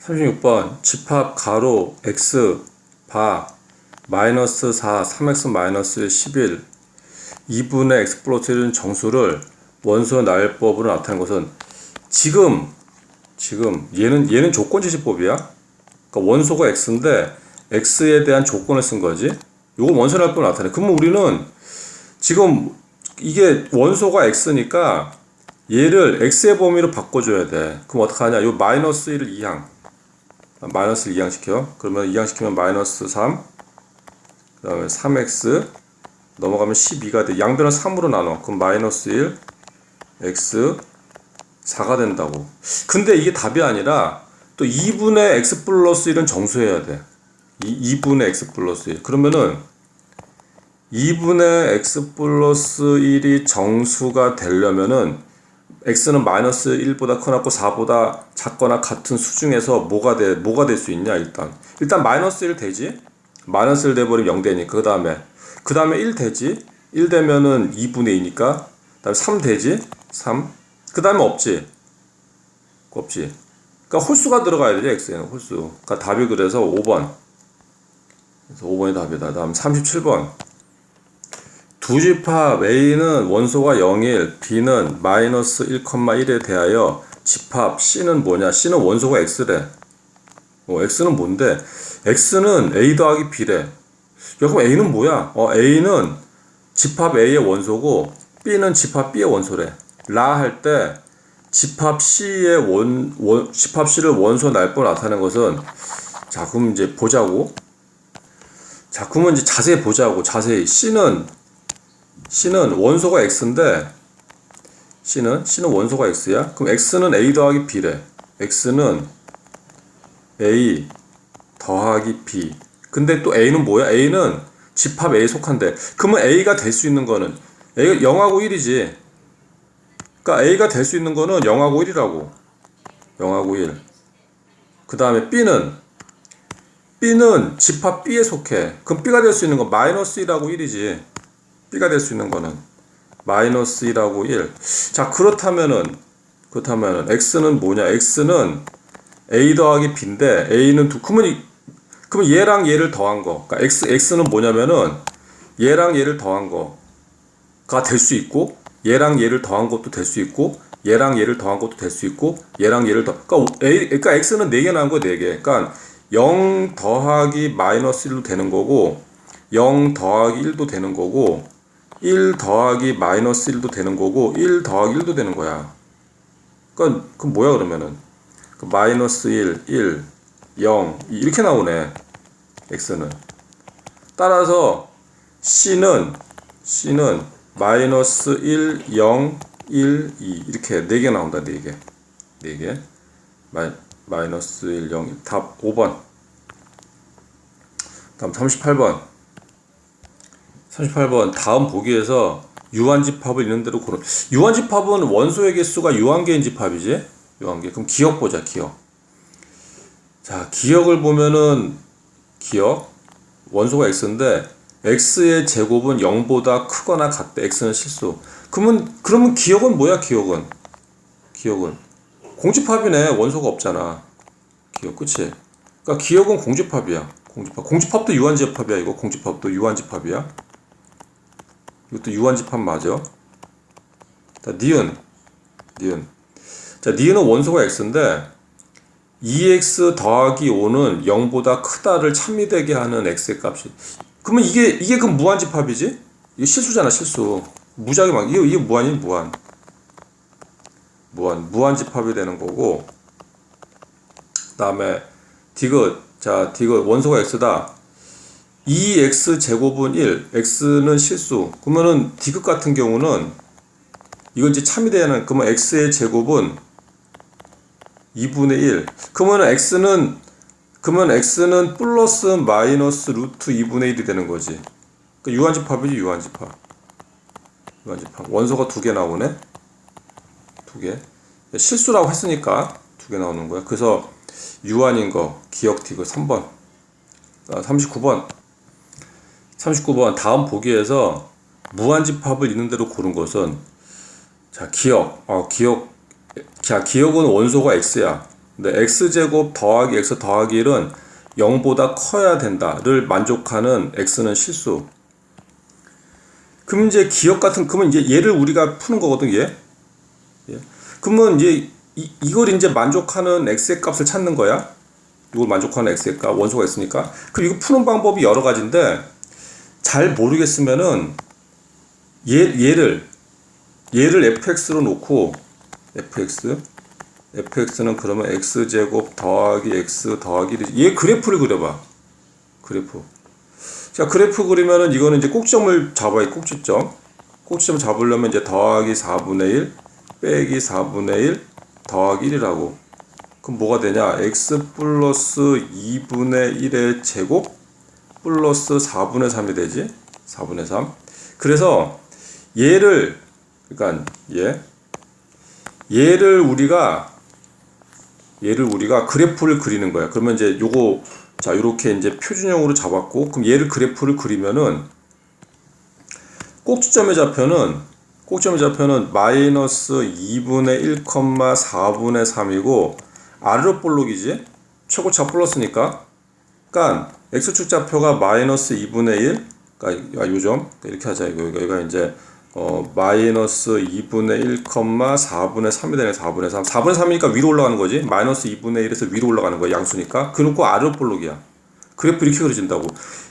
36번 집합 가로 x 바 마이너스 4 3x 마이너스 11 2분의 x 플러스 1은 정수를 원소 나열법으로 나타낸 것은 지금 지금 얘는 얘는 조건 제시법이야. 그러니까 원소가 x인데 x에 대한 조건을 쓴 거지. 요거 원소 나열법 나타내. 그러면 우리는 지금 이게 원소가 x니까 얘를 x의 범위로 바꿔줘야 돼. 그럼 어떡하냐? 요 마이너스 1을 2항. 마이너스 2항 시켜. 그러면 2항 시키면 마이너스 3. 그 다음에 3x. 넘어가면 12가 돼. 양변을 3으로 나눠. 그럼 마이너스 1. x. 4가 된다고. 근데 이게 답이 아니라 또 2분의 x 플러스 1은 정수해야 돼. 2, 2분의 x 플러스 1. 그러면은 2분의 x 플러스 1이 정수가 되려면은 x는 마이너스 1보다 커놨고 4보다 작거나 같은 수 중에서 뭐가 돼 뭐가 될 수 있냐 일단. 일단 마이너스 1 되지? 마이너스 1 돼버리면 0 되니까 그 다음에. 그 다음에 1 되지? 1 되면은 2분의 2니까. 그 다음에 3 되지? 3 그 다음에 없지? 없지. 그러니까 홀수가 들어가야 되지 x에는 홀수. 그러니까 답이 그래서 5번. 그래서 5번이 답이다. 다음 37번 두 집합 A는 원소가 0일, B는 마이너스 1,1에 대하여 집합 C는 뭐냐? C는 원소가 X래. 어, X는 뭔데? X는 A 더하기 B래. 야, 그럼 A는 뭐야? 어, A는 집합 A의 원소고 B는 집합 B의 원소래. 라 할 때 집합 C의 원, 원 집합 C를 원소 날보 나타낸 것은 자, 그럼 이제 보자고. 자, 그러면 이제 자세히 보자고. 자세히 C는 C는 원소가 X인데 C는 C는 원소가 X야. 그럼 X는 A 더하기 B래. X는 A 더하기 B. 근데 또 A는 뭐야? A는 집합 A에 속한데. 그러면 A가 될 수 있는 거는 A가 0하고 1이지. 그러니까 A가 될 수 있는 거는 0하고 1이라고. 0하고 1. 그 다음에 B는 B는 집합 B에 속해. 그럼 B가 될 수 있는 건 마이너스 1하고 1이지. B가 될 수 있는 거는 마이너스 1하고 1. 자, 그렇다면은, 그렇다면은, X는 뭐냐? X는 A 더하기 B인데, A는 두, 그러면, 이, 그러면 얘랑 얘를 더한 거. 그러니까 X, X는 뭐냐면은, 얘랑 얘를 더한 거가 될 수 있고, 얘랑 얘를 더한 것도 될 수 있고, 얘랑 얘를 더한 것도 될 수 있고, 얘랑 얘를 더, 그러니까, A, 그러니까 X는 4개 나온 거 4개. 그러니까 0 더하기 마이너스 1도 되는 거고, 0 더하기 1도 되는 거고, 1 더하기 마이너스 1도 되는 거고 1 더하기 1도 되는 거야. 그건 그 뭐야 그러면은 그 마이너스 1, 1, 0 이렇게 나오네. x는 따라서 c는 c는 마이너스 1, 0, 1, 2 이렇게 4개 나온다. 4개. 4개. 마이, 마이너스 1, 0, 1. 답 5번. 다음 38번. 38번 다음 보기에서 유한집합을 있는 대로 고르. 유한집합은 원소의 개수가 유한계인 집합이지. 유한계. 그럼 기억 보자. 기억. 자, 기억을 보면은 기억 원소가 x인데 x의 제곱은 0보다 크거나 같대. x는 실수. 그러면 그러면 기억은 뭐야? 기억은 기억은 공집합이네. 원소가 없잖아. 기억 그치? 그러니까 기억은 공집합이야. 공집합. 공집합도 유한집합이야. 이거 공집합도 유한집합이야. 이것도 유한집합 맞아. 자, 니은. 니은. 자, 니은은 원소가 x인데 2x 더하기 5는 0보다 크다를 참미되게 하는 x의 값이. 그러면 이게 이게 그 무한집합이지? 이게 실수잖아, 실수. 무작위 막 이게 이게 무한이 무한. 무한 무한집합이 되는 거고. 그다음에 디귿. 자, 디귿 원소가 x다. 2x 제곱은 1, x는 실수. 그러면은 디귿 같은 경우는 이건 이제 참이 되는 그러면 x의 제곱은 2분의 1. 그러면 x는 그러면 x는 플러스 마이너스 루트 2분의 1이 되는 거지. 그 유한집합이지 유한집합. 유한집합. 원소가 두 개 나오네. 두 개. 실수라고 했으니까 두 개 나오는 거야. 그래서 유한인 거 기억 디귿 3번. 39번. 39번 다음 보기에서 무한집합을 있는 대로 고른 것은 자 기억 어 기억 자 기억은 원소가 x야 근데 x제곱 더하기 x 더하기 1은 0보다 커야 된다를 만족하는 x는 실수. 그럼 이제 기억 같은 그러면 이제 얘를 우리가 푸는 거거든 얘. 예. 그러면 이제 이, 이걸 이제 만족하는 x의 값을 찾는 거야. 이걸 만족하는 x의 값 원소가 있으니까. 그럼 이거 푸는 방법이 여러 가지인데 잘 모르겠으면은 얘 얘를 얘를 fx로 놓고 fx fx는 그러면 x제곱 더하기 x 더하기 1. 얘 그래프를 그려봐. 그래프. 자, 그래프 그리면은 이거는 이제 꼭지점을 잡아야 꼭지점. 꼭지점 잡으려면 이제 더하기 4분의 1 빼기 4분의 1 더하기 1이라고. 그럼 뭐가 되냐? x 플러스 2분의 1의 제곱 플러스 4분의 3이 되지? 4분의 3. 그래서 얘를 그러니까 얘 얘를 우리가 얘를 우리가 그래프를 그리는 거야. 그러면 이제 요거 자 이렇게 이제 표준형으로 잡았고 그럼 얘를 그래프를 그리면은 꼭지점의 좌표는 꼭지점의 좌표는 마이너스 2분의 1, 4분의 3이고 아래로 볼록이지 최고차 플러스니까 그러니까 x축 좌표가 마이너스 2분의 1 그러니까 요점 이렇게 하자 이거 여기가 이제 어, 마이너스 2분의 1, 4분의 3이 되네, 4분의 3. 4분의 3이니까 위로 올라가는 거지. 마이너스 2분의 1에서 위로 올라가는 거야, 양수니까. 그놓고 아래로 볼록이야. 그래프 이렇게 그려진다고.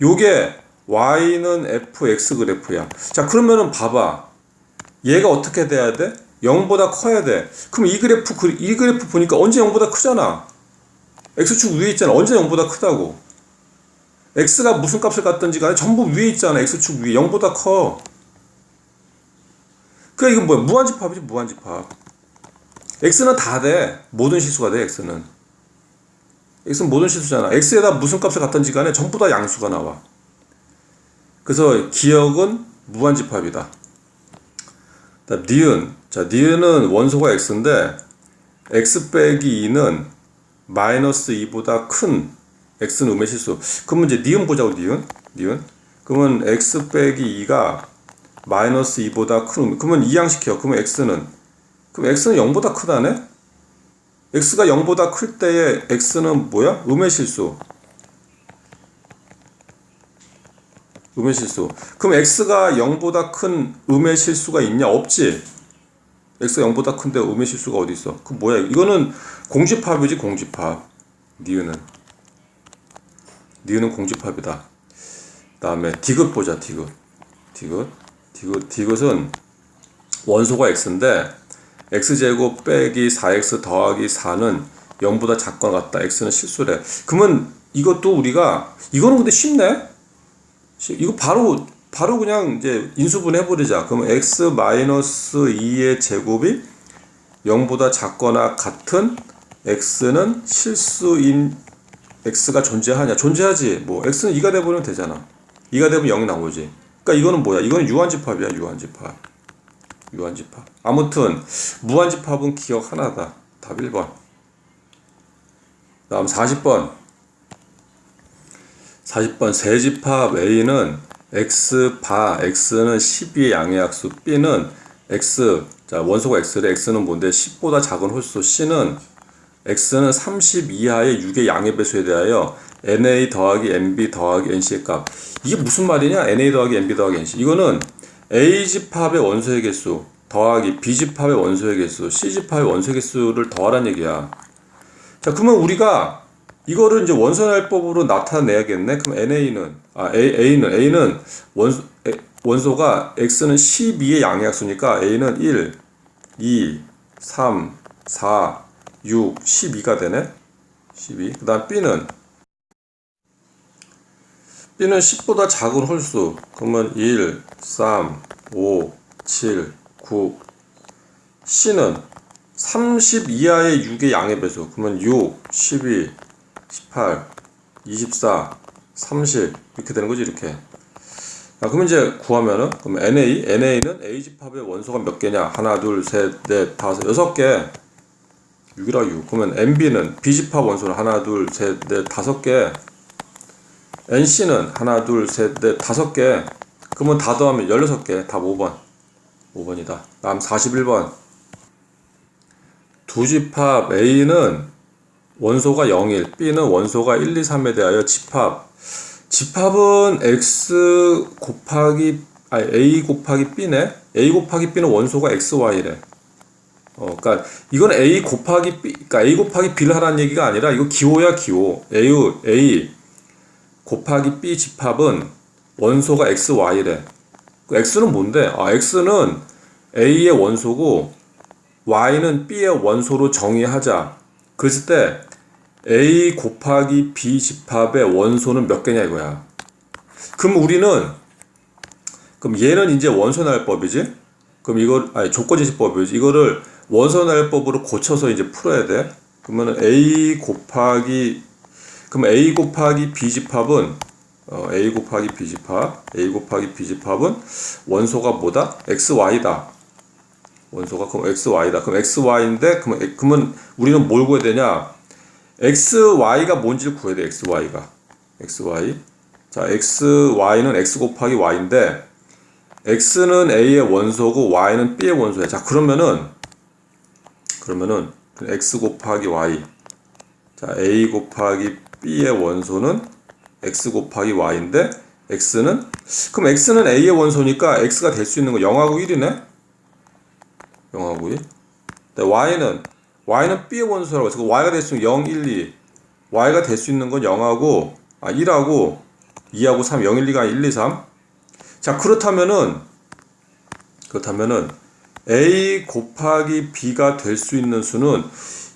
요게 y는 fx 그래프야. 자, 그러면은 봐봐. 얘가 어떻게 돼야 돼? 0보다 커야 돼. 그럼 이 그래프, 이 그래프 보니까 언제 0보다 크잖아. x축 위에 있잖아. 언제 0보다 크다고. X가 무슨 값을 갖든지 간에 전부 위에 있잖아. x축 위에. 0보다 커. 그러니까 이건 뭐야? 무한집합이지 무한집합. x는 다 돼. 모든 실수가 돼 x는. x는 모든 실수잖아. x에다 무슨 값을 갖든지 간에 전부 다 양수가 나와. 그래서 기억은 무한집합이다. 다음 니은. 자, 니은은 원소가 x인데 x 빼기 2는 마이너스 2보다 큰 x는 음의 실수. 그러면 이제 니은 보자고 니은. 니은. 그러면 x 빼기 2가 마이너스 2보다 큰 그러면 이항시켜. 그러면 x는? 그럼 x는 0보다 크다네? X가 0보다 클 때에 x는 뭐야? 음의 실수. 음의 실수. 그럼 x가 0보다 큰 음의 실수가 있냐? 없지. X가 0보다 큰데 음의 실수가 어디 있어? 그 뭐야? 이거는 공집합이지 공집합. 니은은 니은은 공집합이다 다음에 디귿 보자 디귿 디귿 디귿, 디귿은 원소가 x인데 x제곱 빼기 4x 더하기 4는 0보다 작거나 같다. x는 실수래. 그러면 이것도 우리가 이거는 근데 쉽네. 이거 바로 바로 그냥 이제 인수분 해버리자. 그러면 x 마이너스 2의 제곱이 0보다 작거나 같은 x는 실수인 x가 존재하냐? 존재하지. 뭐 x는 2가 돼버리면 되잖아. 2가 되면 0이 나오지. 그러니까 이거는 뭐야? 이거는 유한집합이야, 유한집합. 유한집합. 아무튼 무한집합은 기억 하나다. 답 1번. 다음 40번. 40번 세집합 A는 x 바 x는 12의 양의 약수 B는 x 자 원소가 x래 x는 뭔데 10보다 작은 홀수 C는 x는 30 이하의 6의 양의 배수에 대하여 NA 더하기 NB 더하기 NC의 값. 이게 무슨 말이냐? NA 더하기 NB 더하기 NC. 이거는 A집합의 원소의 개수 더하기 B집합의 원소의 개수, C집합의 원소의 개수를 더하라는 얘기야. 자, 그러면 우리가 이거를 이제 원소날법으로 나타내야겠네. 그럼 NA는 아 A, A는 A는 원소 에, 원소가 X는 12의 양의약수니까 A는 1, 2, 3, 4, 6, 12가 되네. 12. 그 다음 B는 B는 10보다 작은 홀수. 그러면 1, 3, 5, 7, 9. C는 30 이하의 6의 양의 배수. 그러면 6, 12, 18, 24, 30 이렇게 되는 거지 이렇게. 자, 그러면 이제 구하면은 그럼 NA, NA는 A 집합의 원소가 몇 개냐? 하나, 둘, 셋, 넷, 다섯, 여섯 개. 6이라 6. 그러면 NB는 B 집합 원소는 하나, 둘, 셋, 넷, 다섯 개. NC는 하나, 둘, 셋, 넷, 다섯 개. 그러면 다 더하면 16개. 답 5번. 5번이다. 다음 41번. 두 집합 A는 원소가 0, 1, B는 원소가 1, 2, 3에 대하여 집합. 집합은 X 곱하기, 아니, A 곱하기 B네? A 곱하기 B는 원소가 X, Y래. 어, 그니까, 이건 A 곱하기 B, 그니까 A 곱하기 B를 하라는 얘기가 아니라, 이거 기호야, 기호. A, A 곱하기 B 집합은 원소가 X, Y래. 그 X는 뭔데? 아, X는 A의 원소고, Y는 B의 원소로 정의하자. 그랬을 때, A 곱하기 B 집합의 원소는 몇 개냐 이거야. 그럼 우리는 그럼 얘는 이제 원소 나열법이지. 그럼 이걸 아니 조건지시법이지. 이거를 원소 나열법으로 고쳐서 이제 풀어야 돼. 그러면 A 곱하기 그럼 A 곱하기 B 집합은 어, A 곱하기 B 집합 A 곱하기 B 집합은 원소가 뭐다? X Y다. 원소가 그럼 X Y다. 그럼 X Y인데 그러면 그러면 우리는 뭘 구해야 되냐? xy가 뭔지를 구해야 돼 xy가 xy 자 xy는 x 곱하기 y인데 x는 a의 원소고 y는 b의 원소야 자 그러면은 그러면은 x 곱하기 y. 자 a 곱하기 b의 원소는 x 곱하기 y인데 x는 그럼 x는 a의 원소니까 x가 될 수 있는 거 0하고 1이네? 0하고 1 근데 y는 y는 b의 원소라고 해서 그 y가 될 수 있는 0, 1, 2 y가 될 수 있는 건 0하고 아 1하고 2하고 3 0, 1, 2가 1, 2, 3자 그렇다면은 그렇다면은 a 곱하기 b가 될 수 있는 수는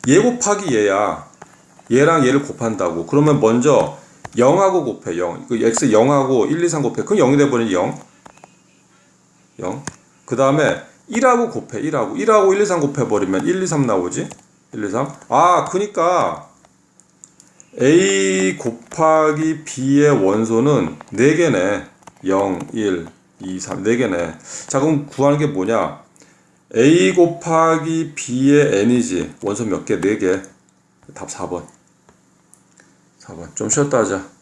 얘 곱하기 얘야. 얘랑 얘를 곱한다고. 그러면 먼저 0하고 곱해 0 그 x 0하고 1, 2, 3 곱해. 그럼 0이 돼 버리니 0 0 그 다음에 1하고 곱해 1하고. 1하고 1, 2, 3 곱해 버리면 1, 2, 3 나오지? 1, 2, 3 아 그니까 A 곱하기 B의 원소는 4개네. 0, 1, 2, 3 4개네. 자 그럼 구하는 게 뭐냐 A 곱하기 B의 N이지. 원소 몇 개? 4개. 답 4번. 4번. 좀 쉬었다 하자